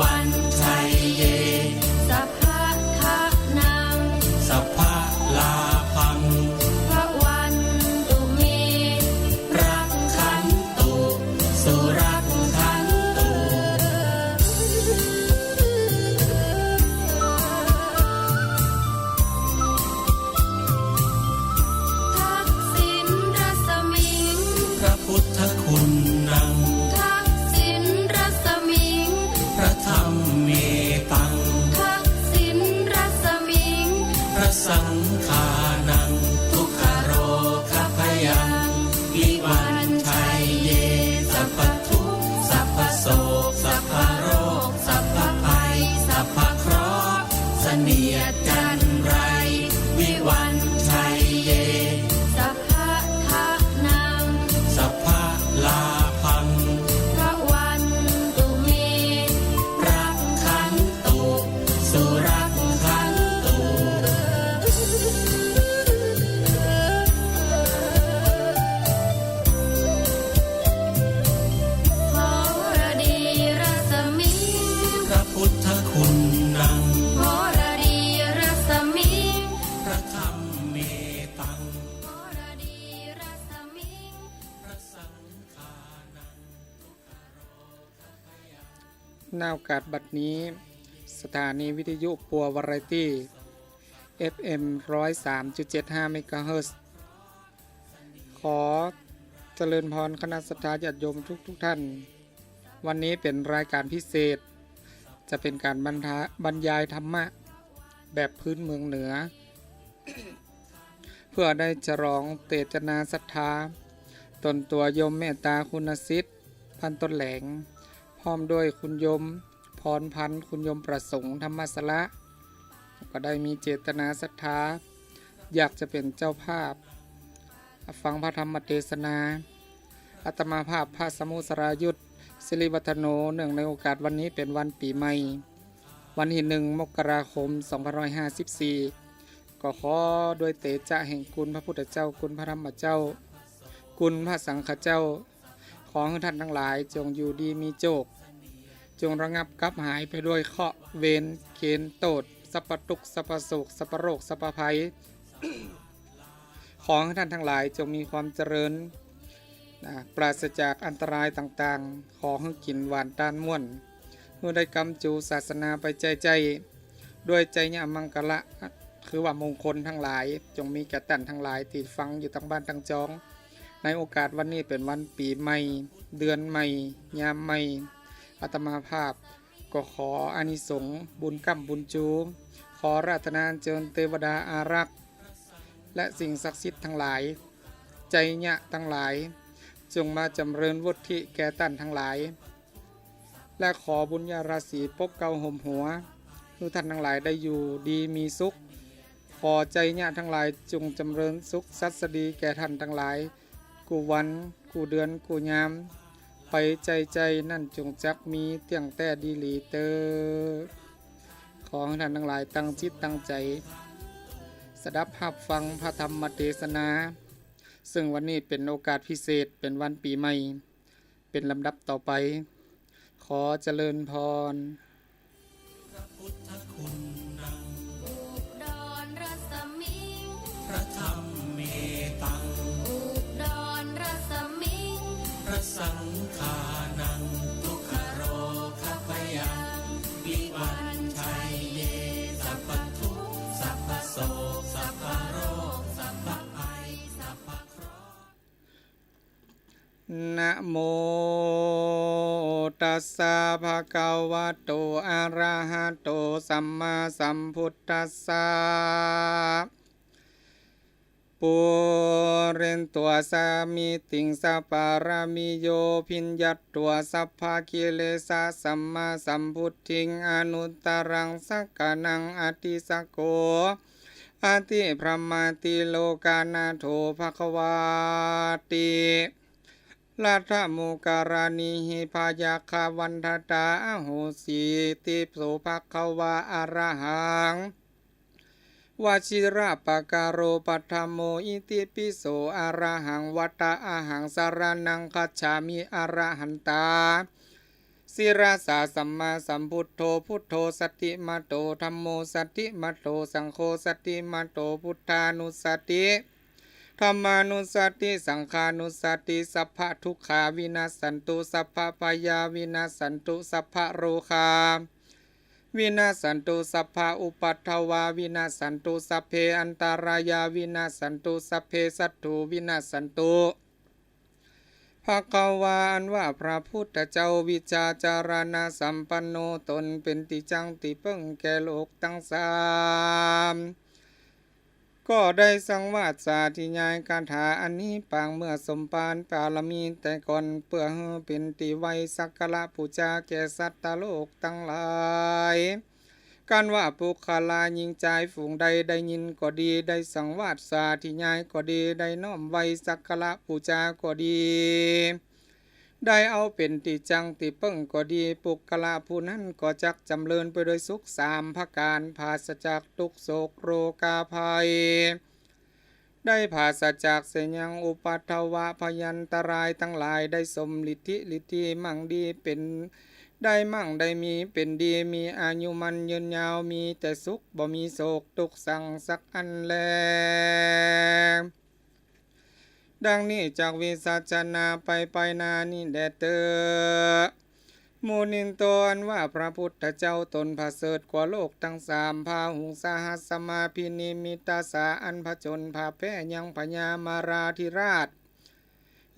วัน ห์ นาโอกาสบัดนี้ สถานีวิทยุปัววารตี้ FM 103.75เมกะเฮิรตซ์ขอเจริญพรคณะสัตยาญาติโยมทุกทุกท่าน วันนี้เป็นรายการพิเศษ จะเป็นการบรรทะบรรยายธรรมะ แบบพื้นเมืองเหนือ เพื่อได้ฉลองเตจนาศรัทธา ตนตัวยมเมตตาคุณสิทธิ์ พันต้นแหลง พร้อมด้วยคุณยมพรพันธ์คุณยมประสงค์ธรรมสละก็ได้มีเจตนาศรัทธาอยากจะเป็นเจ้าภาพ ฟังพระธรรมเทศนาอัตมาภาพพระสมุสรายุทธสิริวัฒโนเนื่องในโอกาสวันนี้เป็นวันปีใหม่ วันที่หนึ่งมกราคม 2554 ก็ขอโดยเตจะแห่งคุณพระพุทธเจ้าคุณพระธรรมเจ้า คุณพระสังฆเจ้า ขอให้ท่านทั้งหลาย จงอยู่ดีมีโจก จงระงับกับหายไปด้วยเคาะเวรเคนโตดสัพพทุกสัพพโศกสัพพโรคสัพพภัย ขอให้ท่านทั้งหลายจงมีความเจริญนะปราศจากอันตรายต่างๆ ขอให้กินหวานต้านม่วนเมื่อได้กำจูศาสนาไปใจใจ ด้วยใจยมังกละ คือว่ามงคลทั้งหลาย จงมีแก่ตันทั้งหลายที่ฟังอยู่ทั้งบ้านทั้งจอง ในโอกาสวันนี้เป็นวันปีใหม่ เดือนใหม่ ยามใหม่อาตมาภาพ ก็ขออานิสงส์บุญกรรมบุญจู ขอราธนาเจิญเทวดาอารักษ์ และสิ่งศักดิ์สิทธิ์ทั้งหลาย ใจยะทั้งหลาย จงมาจำเริญวุฒิแก่ตันทั้งหลาย และขอบุญญาราศีปกเกาห่มหัวทุกท่านทั้งหลายได้อยู่ดีมีสุข ขอใจยะทั้งหลายจงจำเริญสุขสัสดีแก่ท่านทั้งหลาย กูวันกูเดือนกูยามไปใจใจนั่นจงจักมีเตียงแต่ดีหลีเตอขอให้ท่านทั้งหลายตั้งจิตตั้งใจ สดับหับฟังพระธรรมเทศนา ซึ่งวันนี้เป็นโอกาสพิเศษเป็นวันปีใหม่ เป็นลำดับต่อไป ขอเจริญพร สังฆานังทุกขโรคพยังวิวันชัยเยสัพพทุกสัพพโศกสัพพโรสัพพภัยสัพพเคราะห์นะโมตัสสะภะคะวะโตอะระหะโตสัมมาสัมพุทธัสสะปุ สามิติงสปารามิโยพินยัตตัวสัพพะกิเลสะสัมมาสัมพุทธิงอนุตตรังสักกนังอติสกโกอาติพระมาติโลกานาโถภควาติลัทธมุการานิหิพายาคาวันทตาโหสีติโสภควาอารหัง วชิระปะการโรปัทโมอิติปิโสอารหังวัตาอาหังสารนังคัจฉามิอรหันตาศิราสาสัมมาสัมพุทโธพุทโธสตติมาโตธัมโมสติมาโตสังโฆสติมาโตพุทธานุสติธรรมานุสติสังฆานุสติสัพพะทุกขาวินาศสันตุสัพพะปายาวินาศสันตุสัพพะโรคา วินาศสันตุสัพพะอุปัฏฐวาวินาศสันตุสัพเพอันตารายาวินาศสันตุสัพเพสัตถุวินาศสันตุภะคะวาอันว่าพระพุทธเจ้าวิจาจารณาสัมปันโนตนเป็นติจังติเพิ่งแก่โลกตั้งสาม ก็ได้สังวาสสาธิยายการถาอันนี้ปางเมื่อสมปานปารมีแต่ก่อนเพื่อเป็นติไวสักการะปูจาแก่สัตวโลกทั้งหลายการว่าปุคลายิงใจฝูงใดได้ยินก็ดีได้สังวาสสาธิยายก็ดีได้น้อมไวสักการะปูจาก็ดี ได้เอาเป็นติจังติเปิ้งก็ดีปุกกละผู้นั้นก็จักจำเริญไปโดยสุขสามพการภาสจากทุกโศกโรกาภัย ได้ภาสจากเสยยังอุปัทวะพยันตรายทั้งหลายได้สมลิทธิลิทธิมั่งดีเป็นได้มั่งได้มีเป็นดีมีอายุมันยืนยาวมีแต่สุขบ่มีโศกทุกสั่งสักอันแล ดังนี้จากวิสัชนาไปไปนานี่แดเตอมูนินโตอันว่าพระพุทธเจ้าตนพระเสริฐกว่าโลกทั้งสามพาหุงสาหัสมาพินิมิตาสาอันพจนพาแพ้ยังพญามาราธิราช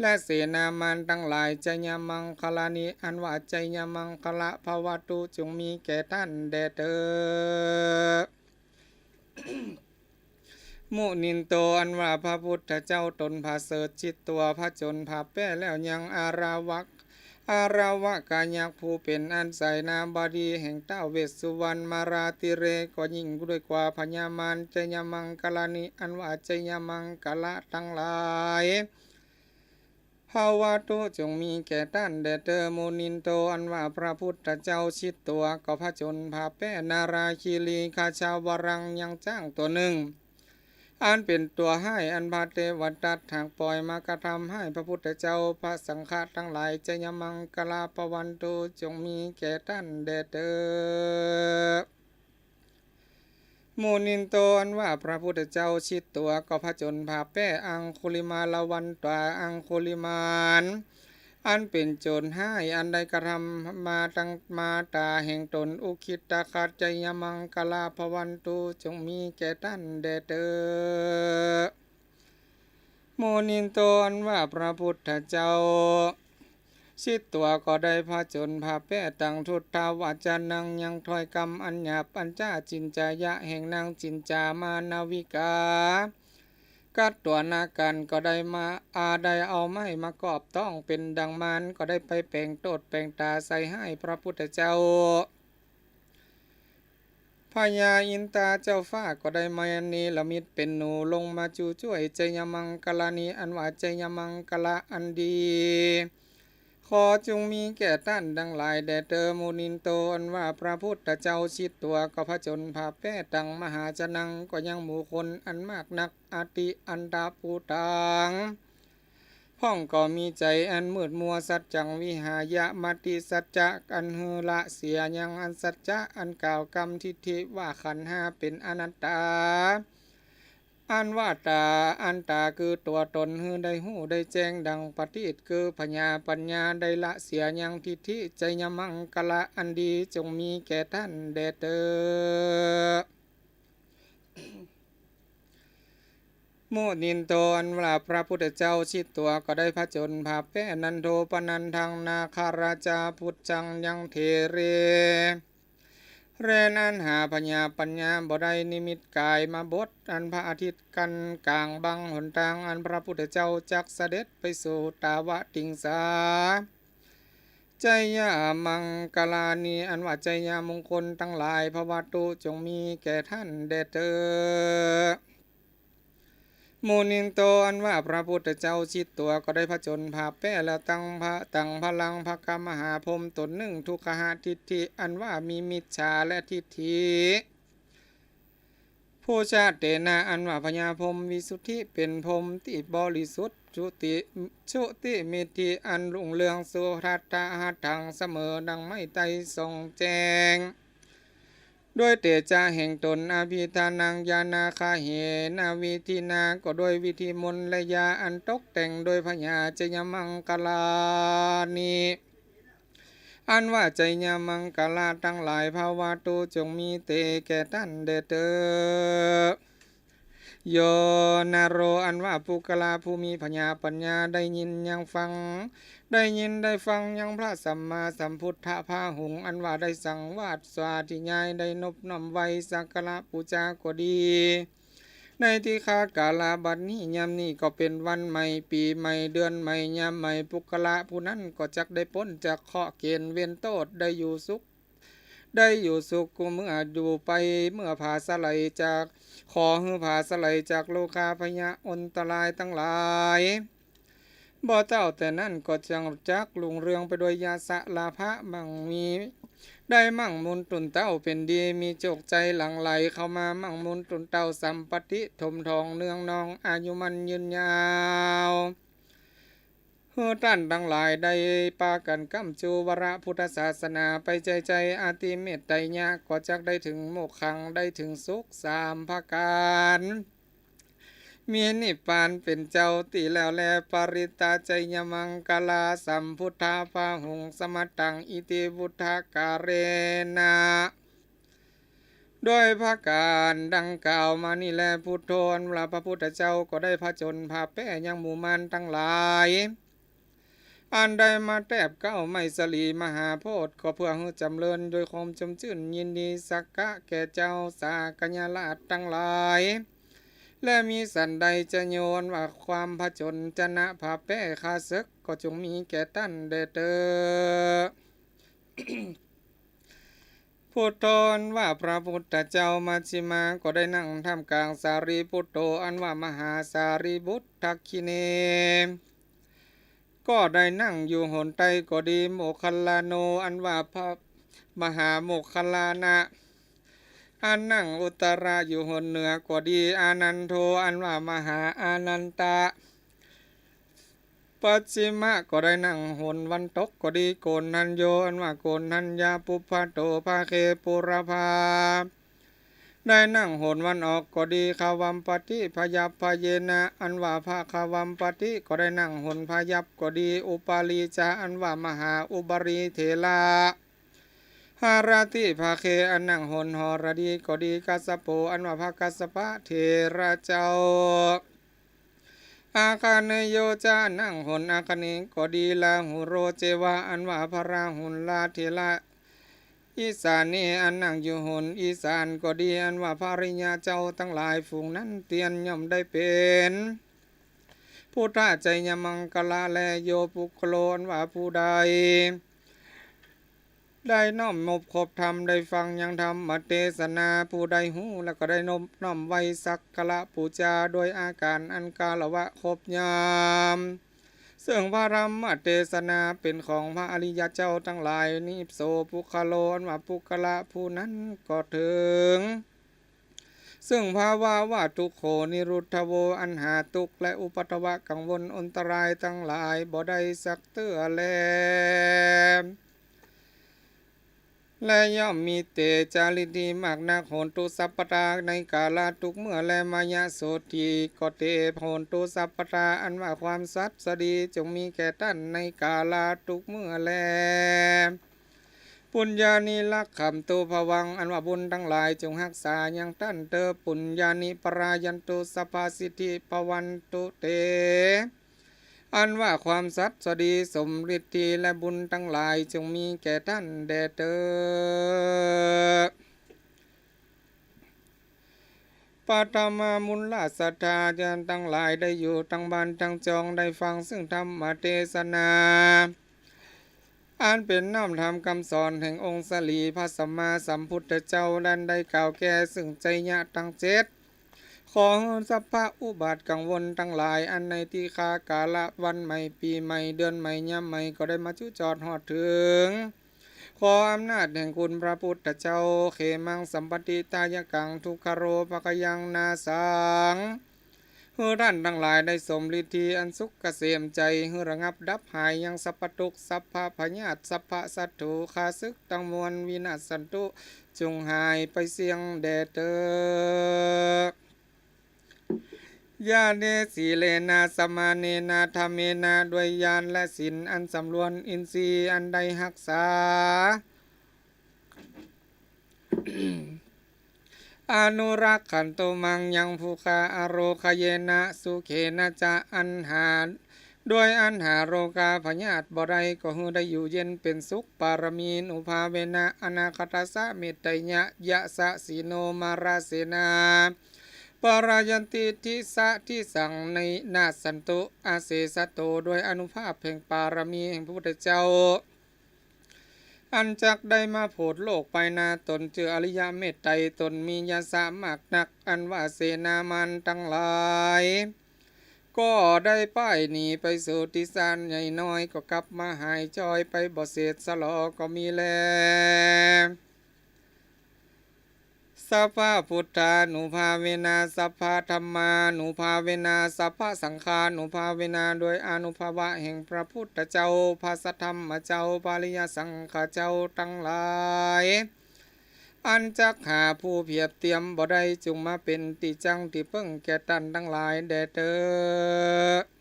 และเสนามันทั้งหลายจยมังคลานิอันว่าจยมังคละภวตุจงมีแก่ท่านแดเตอ มุนินโตอันว่าพระพุทธเจ้าตนพาเสดจิตตัวพระจนพาแป้แล้วยังอาราวักอาราวะกายักผู้เป็นอันใส่นามบดีแห่งเต้าเวสสุวรรณมาราติเรก็ยิ่งด้วยกว่าพญามารจยมังกลานิอันว่าจยมังกละทั้งหลายภาวะตุจงมีแก่ท่านแด่เธอมุนินโตอันว่าพระพุทธเจ้าชิดตัวก็พระจนพาแป้นาราคีรีคาชาวรังยังจ้างตัวหนึ่ง อันเป็นตัวให้อันพาเทวตัดหากปล่อยมากระทำให้พระพุทธเจ้าพระสังฆาทั้งหลายจะยมังกลาปวันตุจงมีแก่ท่านแด่เธอมูนินโตอันว่าพระพุทธเจ้าชิดตัวก็พระจนพาแป้อังคุลิมาละวันตาอังคุลิมาน อันเป็นโจรให้อันใดกระทำมาตั้งมาตาแห่งตนอุคิตตาคัดใจยมังกลาภวันตุจงมีแก่ท่านแด่เตอโมนินโตอันว่าพระพุทธเจ้าชิตัวก็ได้พระจนพาแป้ตังทุตทาวาจานังยังถอยกรรมอัญญาปัญจาจินจายะแห่งนางจินจามานาวิกา กัดตัวนากันก็ได้มา อาได้เอาไม้มากอบต้องเป็นดังมันก็ได้ไปแปลงโตดแปลงตาใส่ให้พระพุทธเจ้าพญาอินตาเจ้าฟ้าก็ได้มานีละมิดเป็นหนูลงมาจูช่วยใจยมังกลานีอันว่าใจยมังกละอันดี ขอจงมีแก่ท่านดังหลายแด่เตอมูนินโตอันว่าพระพุทธเจ้าชิดตัวก็พระจนพาแป้ตังมหาจนังก็ยังหมู่คนอันมากนักอาติอันดาปูตังห้องก็มีใจอันมืดมัวสัจจังวิหายะมติสัจจะอันฮือละเสียยังอันสัจจะอันกล่าวกรรมทิฏฐิว่าขันห้าเป็นอนัตตา อันว่าตา อันตาคือตัวตนฮือได้หูได้แจ้งดังปฏิทิคือพญาปัญญาได้ละเสียยังทิฏฐิใจยมังกะละอันดีจงมีแก่ท่านแด่เตอโมนินโตอันว่าพระพุทธเจ้าชิดตัวก็ได้พระจนภาแป้นันโทปนันทางนาคาราชาพุทธังยังเทเร เรนันหาปัญญาปัญญาบ่ได้นิมิตกายมาบดอันพระอาทิตย์กันกลางบังหนทางอันพระพุทธเจ้าจักเสด็จไปสู่ตาวะติงสาใจยามังกลานีอันว่าใจยามงคลทั้งหลายพระวัตุจงมีแก่ท่านเดเตอ มูนินโตอันว่าพระพุทธเจ้าชิดตัวก็ได้พระจนพาแป้และตั้งพระตั้งพลังพระกรรมหาพรมตนหนึ่งทุกขหาทิฏฐิอันว่ามีมิจฉาและทิฏฐิผู้ชาติเตนะอันว่าพญาพรมวิสุทธิเป็นพรมที่บริสุทธิ์ชุติชุติมิติอันรุ่งเรืองสุทัตตาหัตังเสมอดังไม่ไตทรงแจ้ง ด้วยเตจาแห่งตนอภิธานังยานาคาเหนาวิธีนาก็ด้วยวิธีมนและยาอันตกแต่งโดยพญาจยมังกลานีอันว่าใจยามังกลาทั้งหลายภาวะตูจงมีเตแก่ท่านเดเตอโย นาโรอันว่าปุกลาผู้มีพญาปัญญาได้ยินยังฟัง ได้ยินได้ฟังยังพระสัมมาสัมพุทธพาหุง อันว่าได้สั่งวาดสวาธิยายได้นบน้อมไว้สักการะปูจาก็ดีในที่คากาลาบัดนี้ยามนี้ก็เป็นวันใหม่ปีใหม่เดือนใหม่ยามใหม่ปุกละผู้นั้นก็จักได้พ้นจากเคราะเกณฑ์เวียนโทษได้อยู่สุข ได้อยู่สุขกูเมื่ออยู่ไปเมื่อผาสไลจาก ขอฮือผาสไลจากโลกาพยาอันตรายตั้งหลายบ่เจ้าแต่นั่นก็จังจักลุงเรืองไปโดยยาสะลาภะมั่งมี ได้มั่งมุนตุนเต้าเป็นดีมีโจกใจหลังไหลเข้ามามั่งมุนตุนเต้าสัมปติถมทองเนืองนองอายุมันยืนยาว เฮือท่านทั้งหลายได้ปากันกัมจูวระพุทธศาสนาไปใจใจอาติเมตไตยะก็จักได้ถึงโมกขังได้ถึงสุขสามภาการมีนิพพานเป็นเจ้าตีแล้วแลปริตาใจยมังกลาสัมพุทธาภาหุงสมัตตังอิติพุทธการเรนะโดยพระการดังกล่าวมานี่แลพุทโธนพระพระพุทธเจ้าก็ได้พระจนพาแป้ยังหมู่มันทั้งหลาย อันใดมาแทบเก้าไม่สลีมหาโพธิ์ก็เพื่อให้จำเริญโดยความจำชื่นยินดีสักกะแก่เจ้าสากัญญาลาชทั้งหลาย และมีสันใดจะโยนว่าความผจญชนะผาแป้คาศึกก็จงมีแก่ท่านเดเตอพุทโธนว่าพระพุทธเจ้ามาชิมาก็ได้นั่งท่ามกลางสารีพุทโธอันว่ามหาสารีบุตรทักคิเน ก็ได้นั่งอยู่หนใต้ก็ดีโมคัลลาโนอันว่าพระมหาโมคัลลานะอันนั่งอุตราอยู่หนเหนือก็ดีอานันโทอันว่ามหาอานันตะปัจฉิมะก็ได้นั่งหนวันตกก็ดีโกนนันโยอันว่าโกนนันยาปุพพะโตภาเคปุรภา ได้นั่งโหนวันออกก็ดีคาวัมปฏิพยัพพเยนะ อันว่าพระคาวัมปฏิก็ได้นั่งโหนพยัพก็ดี อุปาลีจาอันว่ามหาอุบรีเถลาหาราติภาเคอันนั่งหนหอรดีก็ดีกัสสโปอันว่าพระกัสปะเถระเจ้า อาคาเนโยจานั่งหนอาคเนก็ดีลาหุโรเจวาอันว่าพระราหุลาเทละ อีสานนี่อันนั่งอยู่หนอีสานก็ดีอันว่าภริยาเจ้าทั้งหลายฝูงนั้นเตียนย่อมได้เป็นพุทธะใจยมังกลาแลโยปุคโลนว่าผู้ใด ได้น้อมนบคบธรรมได้ฟังยังธรรมมาเทศนาผู้ใดหูแล้วก็ได้นบน้อมไวสักกะละปูจาโดยอาการอันกาละวะครบยาม ซึ่งพระธรรมเทศนาเป็นของพระอริยเจ้าทั้งหลายนิโสปุคโลนว่าปุคละผู้นั้นก็ถึง ซึ่งภาวะว่าทุกโขนิรุทธโวอันหาทุกและอุปัตวะกังวลอันตรายทั้งหลายบ่ได้สักเตื้อแล และย่อมมีเตจาริดีมากนักโหนตุสัพปตาในกาลาทุกเมื่อและมายาโสทีก็เตโหนตุสัพปตาอันว่าความสัตย์สดีจงมีแก่ท่านในกาลาทุกเมื่อแลปุญญานิลักขำตุภวัง อันว่าบุญทั้งหลายจงรักษายังท่านเตอปุญญานิปรายันตุสภาสิทธิปวันตุเต อันว่าความสัตย์สดีสมฤทธิและบุญทั้งหลายจงมีแก่ท่านแด่เตอปัตมามุลลาสัทธาญาณทั้งหลายได้อยู่ทั้งบ้านทั้งจองได้ฟังซึ่งธรรมเทศนาอันเป็นน้อมธรรมคำสอนแห่งองค์สลีพระสัมมาสัมพุทธเจ้าดันได้กล่าวแก่ซึ่งใจยะทั้งเจ็ด ของสัพพะอุบัติกังวลทั้งหลาย อันในที่คากาละวันใหม่ปีใหม่เดือนใหม่ย่ำใหม่ก็ได้มาจุจอดหอดถึง ขออำนาจแห่งคุณพระพุทธเจ้าเขมังสัมปติตายกังทุกขโรปะกยังนาสังเฮือท่านทั้งหลายได้สมฤทธิอันสุขเกษมใจเฮือระงับดับหายยังสัพพทุกสัพพะพญาตสัพพะสัตถุคาซึกตังมวลวินาศสันตุจงหายไปเสียงแดดเตอ ยาเนสีเลนาสมาเนนาธรรมเนาด้วยญาณและศีลอันสำรวนอินทรีย์อันใดหักษา อนุรักขันโตมังยังภูคาอโรคเยนะสุเขนะจะอันหาด้วยอันหาโรกาพญาตบ่ได้ก็ฮือได้อยู่เย็นเป็นสุขปารมีนุภาเวนะอนาคตสะเมตไตยะยะสะสีโนมาราเสนา รายันติทิสะที่สั่งในนาสันตุอาเสสโตด้วยอนุภาพแห่งปารมีแห่งพระพุทธเจ้า อันจักได้มาโผดโลกไปนาตนเจออริยเมตไตรตนมียาสามากนัก อันว่าเสนามันทั้งหลาย ก็ได้ป้ายหนีไปสู่ทิสานใหญ่น้อยก็กลับมาหายจอยไปบ่เศษสลอก็มีแล สัพพะพุทธานุภาเวนาสัพพะธรรมานุภาเวนาสัพพะสังฆานุภาเวนาโดยอนุภาวะแห่งพระพุทธเจ้าภาสธรรมเจ้าปาริยสังฆเจ้าทั้งหลายอันจักหาผู้เพียบเตรียมบ่ได้จุงมาเป็นติจังที่เพิ่งแก่ตันทั้งหลายแด่เตอ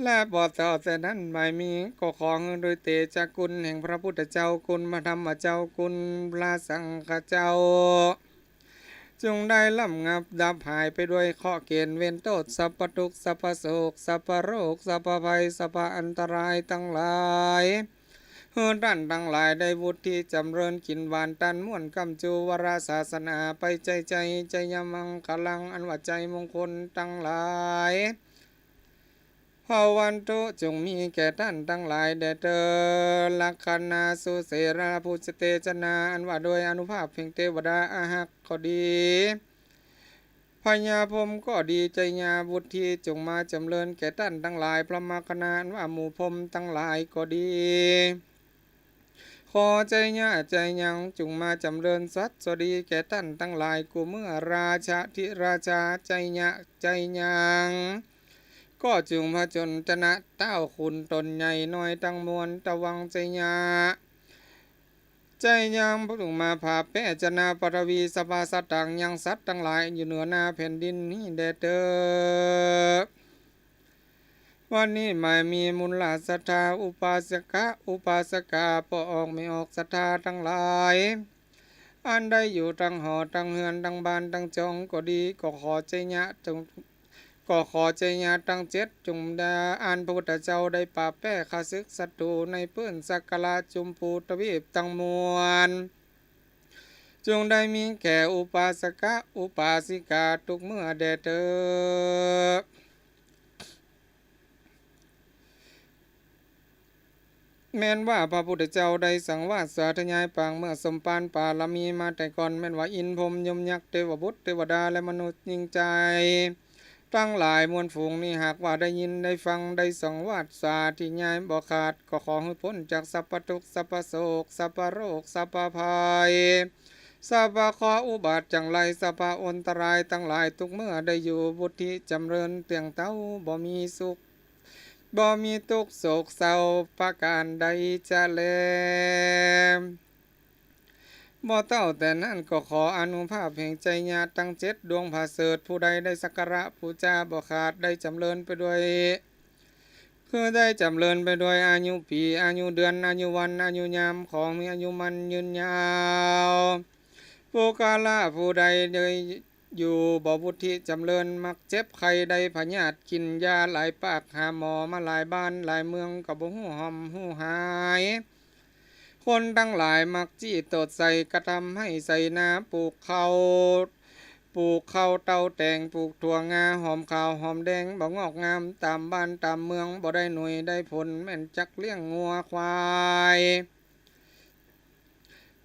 และบ่ต่อแต่นั้นไม่มีก็ของโดยเตจกุลแห่งพระพุทธเจ้ากุลพระธรรมเจ้ากุลพระสังฆเจ้า จงได้ล่ำงับดับหายไปด้วยข้อเกณฑ์เว้นโทษสัพพทุกสัพพโศกสัพพโรคสัพพภัยสัพพอันตรายทั้งหลายเฮือด้านทั้งหลายได้วุฒิจำเริญกินหวานตันม่วนกำจูวราศาสนาไปใจใจใจยมังกลังอันว่าใจมงคลทั้งหลาย ภาวันตุจงมีแก่ท่านทั้งหลายแด่เธอลักขณาสุเสราภูจเตจนา อันว่าโดยอนุภาพเพียงเทวดาอาหักก็ดีพญาพมก็ดีใจญาบุตรทีจงมาจำเริญแก่ท่านทั้งหลาย พระมาคณาอันว่าหมู่พมทั้งหลายก็ดี ขอใจญาใจยังจุงมาจำเริญสัตสดีแก่ท่านทั้งหลายกูเมื่อราชาธิราชาใจญะใจยัง ก็จุงพระจนชนะเต้าคุณตนใหญ่น้อยตั้งมวลตะวังใจญาใจยังพระถุงมาผาแป้จนาปฐวีสภาสัตตังยังสัตว์ทั้งหลายอยู่เหนือหน้าแผ่นดินนี้แดเด้อวันนี้ไม่มีมูลศรัทธาอุปาสกะอุปาสกาปออกไม่ออกศรัทธาทั้งหลาย อันได้อยู่ทั้งหอทั้งเฮือนทั้งบ้านทั้งจองก็ดีก็ขอใจญะจง ก็ขอใจญาทั้งเจ็ดจุมดาอันพระพุทธเจ้าได้ปราบแป้ข้าศึกศัตรูในเพื่อนสักการะจุมพูทวีปตั้งมวลจงได้มีแก่อุปาสกะอุปาสิกาทุกเมื่อแด่เธอแม้นว่าพระพุทธเจ้าได้สั่งว่าสาธยายปางเมื่อสมปานปาลมีมาแต่ก่อนแม้นว่าอินพรมยมยักษ์เทวบุตรเทวดาและมนุษย์ยิ่งใจ ตั้งหลายมวลฝูงนี้หากว่าได้ยินได้ฟังได้สังวาสสาที่ยายบ่ขาดก็ขอให้พ้นจากสัพพทุกสัพพโศกสัพพโรคสัพพภัยสัพพขออุบัติจังไรสัพพอนตรายตั้งหลายทุกเมื่อได้อยู่บุตรที่จำเริญเตียงเต้าบ่มีสุขบ่มีทุกข์โศกเศร้าประการใดจะแล บ่เต้าแต่นั้นก็ขออนุภาพแห่งใจญาติตั้งเจ็ดดวงผาเสริฐผู้ใดได้สักการะผู้จาบ่ขาดได้จำเริญไปด้วย คือได้จำเริญไปด้วยอายุปีอายุเดือนอายุวันอายุยามของมีอายุมันยืนยาวผู้กาละผู้ใดได้อยู่บ่บุธิจำเริญมักเจ็บไข้ได้พญาติกินยาหลายปากหาหมอมาหลายบ้านหลายเมืองกับบ่หูหอมหูหาย คนทั้งหลายมักจี้ตดใส่กระทำให้ใส่นาปลูกเขาปลูกข้าวเตาแตงปลูกถั่วงาหอมขาวหอมแดงบ่งอกงามตามบ้านตามเมืองบ่ได้หน่วยได้ผลแม่นจักเลี้ยงงัวควาย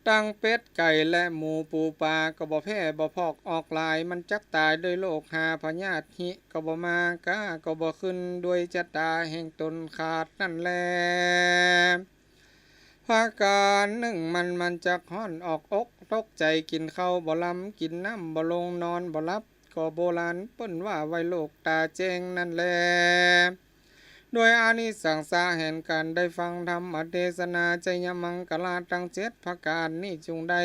ตั้งเป็ดไก่และหมูปูปลาก็บ่แพ้บ่พอกออกลาย มันจักตายด้วยโรคหาพญาธิ ก็บ่มากาก็บ่ขึ้นด้วยจตาแห่งตนขาดนั่นแหล ภาการหนึ่งมันมันจักห้อนออกอกตกใจกินข้าวบ่ลำกินน้ำบ่ลงนอนบ่รับก็โบราณเปิ้นว่าไว้โลกตาแจ้งนั่นแหลโดยอานิสังสาแห่งการได้ฟังธรรมเทศนาใจยมังกลาตั้งเจ็ดประการนี้จุงได้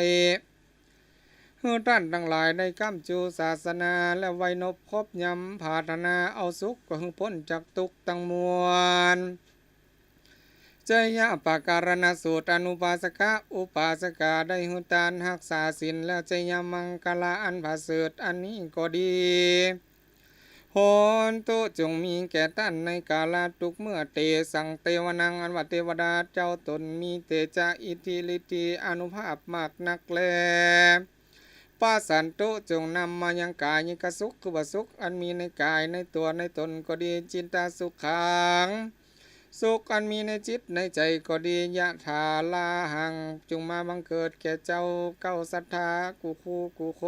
เฮือท่านทั้งหลายได้ก้ามจูศาสนาและไวนบคบยำผาธนาเอาสุขก็หึงพ้นจากทุกตังมวล จยะปาการณสูตรอนุปาสกะอุปาสกาได้หุตานหักษาศิลแล้วจยะมังกลาอันผาเสดอันนี้ก็ดีโหนตุจงมีแก่ท่านในกาลาทุกเมื่อเตสังเตวนังอันว่าเทวดาเจ้าตนมีเตจาอิทธิฤทธิอนุภาพมากนักแลป้าสันตุจงนำมายังกายยิกสุขคือวสุขอันมีในกายในตัวในตนก็ดีจินตาสุขขัง สุขอันมีในจิตในใจก็ดียะถาลาหัง จงมาบังเกิดแก่เจ้าเก้าศรัทธากูคูกูค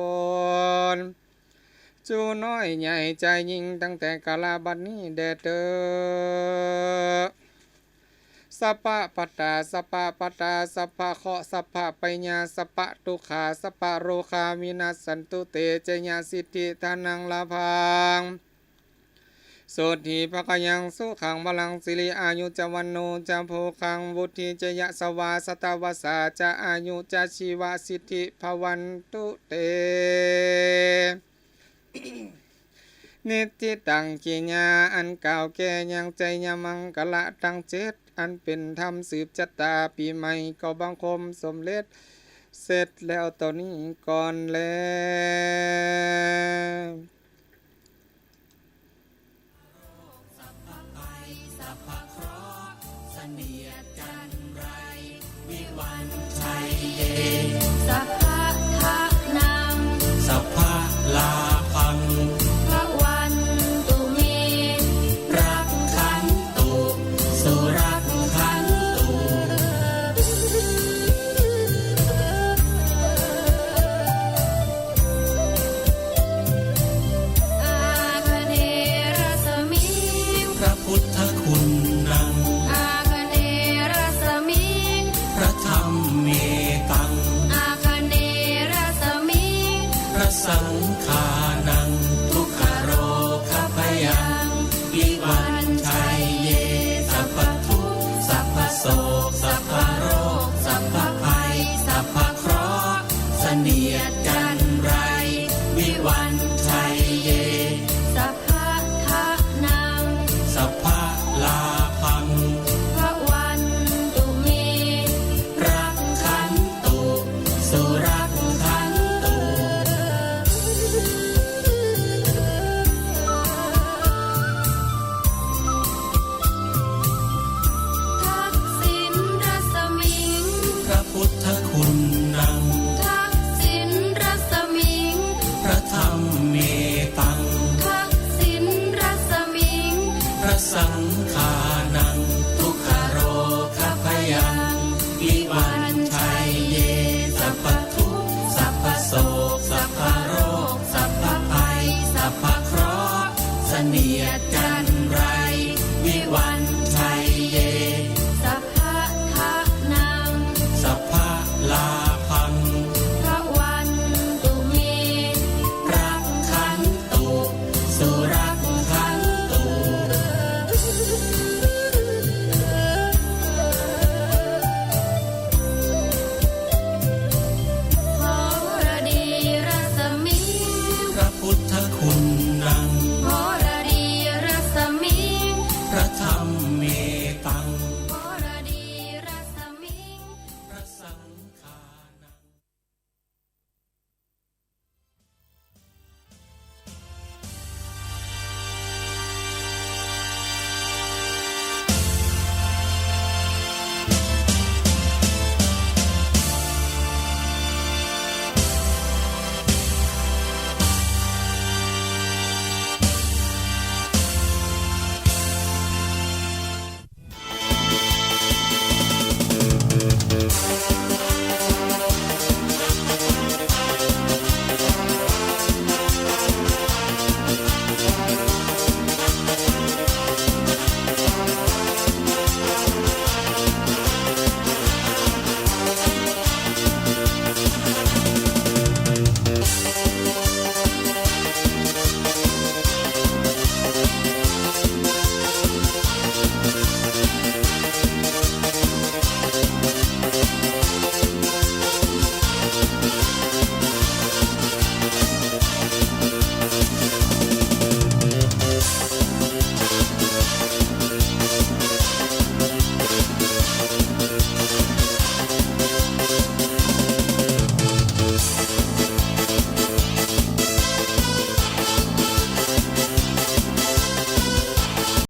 นจูน้อยใหญ่ใจยิ่งตั้งแต่กาลาบัดนี้แดดเตอสัพพะปัตตาสัพพะปัตตาสัพะเคาะสัพพะปัญญาสัพะทุขาสัพะโรคามินัสสันตุเตเจญาสิทธิทานังลาพัง โสถีภกยังสุขังบาลังสิริอายุจวันโนจะโพคังวุธิจยะสวาสตาวสาจะอายุจะชีวสิทธิภวันตุเต นิจจิตังกิญาอันเก่าแก่ยังใจยมังกะละตังเจ็ดอันเป็นธรรมสืบจัตตาปีใหม่ก็บังคมสมเล็จเสร็จแล้วตอนนี้ก่อนแล้ว